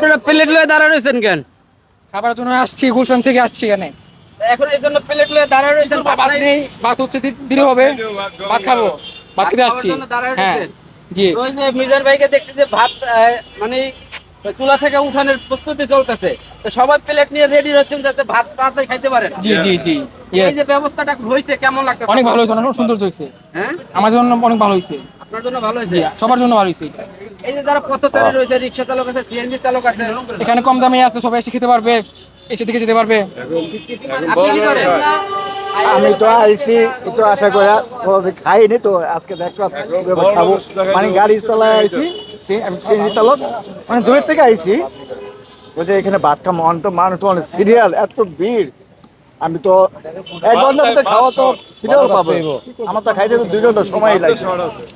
আপনারা প্লেট লয়ে দাঁড়া রয়েছেন কেন? খাবার জন্য আসছি গুলশান থেকে আসছি এখানে। এখন এই জন্য প্লেট লয়ে দাঁড়া রয়েছেন? ভাত নেই। ভাত হচ্ছে দি- দিলে হবে। ভাত খাব। ভাত খেতে আসছি। হ্যাঁ জি। ওই যে মিজান ভাইকে দেখছি যে ভাত মানে চুলা থেকে উঠানোর প্রস্তুতি চলতেছে। তো সবাই প্লেট নিয়ে রেডি হচ্ছেন যাতে ভাত তাড়াতাড়ি খাইতে পারেন। জি জি জি। এই যে ব্যবস্থাটা হয়েছে কেমন লাগতেছে? অনেক ভালো হয়েছে অনেক সুন্দর হয়েছে। হ্যাঁ? আমার জন্য অনেক ভালো হয়েছে। আপনার জন্য ভালো হয়েছে? সবার জন্য ভালো হয়েছে এই যে যারা পথচারী রয়েছে রিক্সা চালক আছে সিএনজি চালক আছে এখানে কম দামে আছে সবাই এসে খেতে পারবে এসে দিকে যেতে পারবে। আমি তো আইছি একটু আশা করে খাইনি তো আজকে দেখলাম খাব। মানে গাড়ি চালায় আইছি আমি সিএনজি চালক মানে দূরের থেকে আইছি। বলছে এখানে ভাত খাব অন্ত মানুষ তো অনেক সিরিয়াল এত ভিড়। আমি তো এক ঘণ্টার মধ্যে খাওয়া তো সিরিয়াল পাবো। আমার তো খাইতে তো দুই ঘণ্টা সময় লাগছে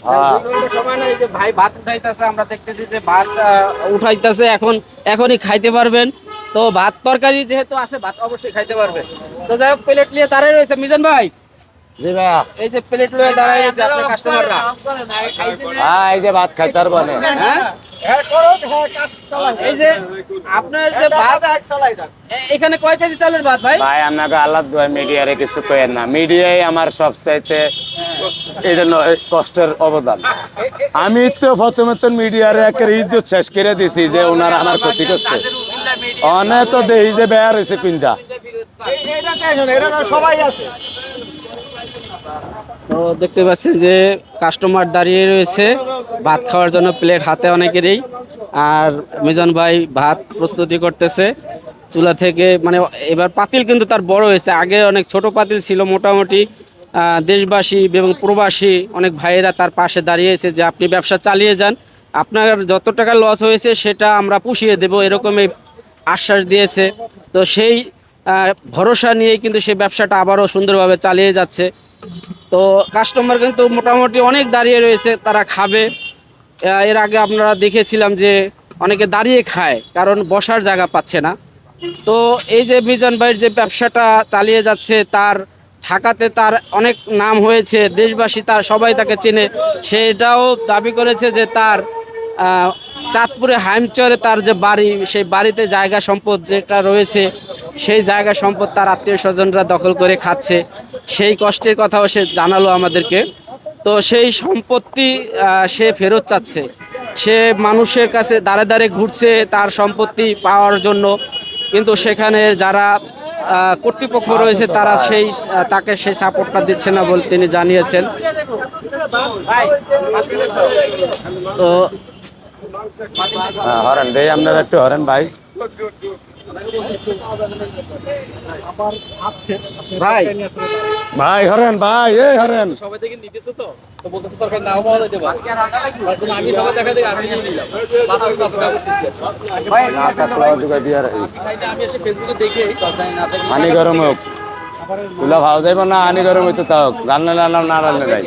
হ্যাঁ। সময় নাই যে ভাই ভাত উঠাইতেছে আমরা দেখতেছি যে ভাত উঠাইতেছে এখন এখনই খাইতে পারবেন। তো ভাত তরকারি যেহেতু আছে ভাত অবশ্যই খাইতে পারবেন তো যাই হোক প্লেট নিয়ে দাঁড়াই রয়েছে। মিজান ভাই? জি ভাইয়া এই যে প্লেট লয়ে দাঁড়াই রয়েছে আপনার কাস্টমাররা হ্যাঁ এই যে ভাত খাইতে পারব না। হ্যাঁ? এই যে আপনার যে ভাত এখানে কয় কেজি চালের ভাত ভাই? ভাই আপনাকে আল্লাহ মিডিয়ারে কিছু কয়েন না। মিডিয়াই আমার সবচাইতে এটা নয় কষ্টের অবদান। আমি তো প্রথমে তো মিডিয়ারে একটা ইজ্জত শেষ করে দিছি যে ওনারা আমার ক্ষতি করছে। অনেক তো দেখি যে বেয়ার হয়েছে কুইন্দা। সবাই আছে। তো দেখতে পাচ্ছেন যে কাস্টমার দাঁড়িয়ে রয়েছে। ভাত খাওয়ার জন্য প্লেট হাতে অনেকেরই। আর মিজান ভাই ভাত প্রস্তুতি করতেছে। চুলা থেকে মানে এবার পাতিল কিন্তু তার বড় হয়েছে। আগে অনেক ছোট পাতিল ছিল মোটামুটি দেশবাসী এবং প্রবাসী অনেক ভাইয়েরা তার পাশে দাঁড়িয়েছে যে আপনি ব্যবসা চালিয়ে যান। আপনার যত টাকা লস হয়েছে সেটা আমরা পুষিয়ে দেব এরকমই আশ্বাস দিয়েছে। তো সেই ভরসা নিয়েই কিন্তু সেই ব্যবসাটা আবারও সুন্দরভাবে চালিয়ে যাচ্ছে। তো কাস্টমার কিন্তু মোটামুটি অনেক দাঁড়িয়ে রয়েছে, তারা খাবে। এর আগে আপনারা দেখেছিলাম যে অনেকে দাঁড়িয়ে খায়, কারণ বসার জায়গা পাচ্ছে না। তো এই যে মিজান ভাইয়ের যে ব্যবসাটা চালিয়ে যাচ্ছে, তার ঢাকাতে তার অনেক নাম হয়েছে, দেশবাসী তার সবাই তাকে চেনে। সেটাও দাবি করেছে যে তার চাঁদপুরে হাইমচরে তার যে বাড়ি, সেই বাড়িতে জায়গা সম্পদ যেটা রয়েছে, সেই জায়গা সম্পদ তার আত্মীয় স্বজনরা দখল করে খাচ্ছে। সেই কষ্টের কথাও সে জানালো আমাদেরকে। তো সেই সম্পত্তি সে ফেরত চাচ্ছে। সে মানুষের কাছে দাঁড়ে দাঁড়ে ঘুরছে তার সম্পত্তি পাওয়ার জন্য। কিন্তু সেখানে যারা কর্তৃপক্ষ রয়েছে তারা সেই তাকে সেই সাপোর্টটা দিচ্ছে না বলে তিনি জানিয়েছেন। তো হ্যাঁ, হরেন ভাই আপনারা একটু হরেন ভাই। ভাই। ভাই হরেন ভাই এই হরেন। সবাই থেকে নিতেছে তো তো বলতেছে তরকারি নাও পাওয়া যেতে পারে আমি সবাই দেখা দেখে আমি নিয়ে নিলাম। না থাকলে অযোগ্য দিয়ে রাখি। আমি এসে ফেসবুকে দেখে তরকারি না থাকলে পানি গরম হোক। চুলা খাওয়া যাইব না আনি গরম হইতে থাক। রান্না রান্না না রান্না যাই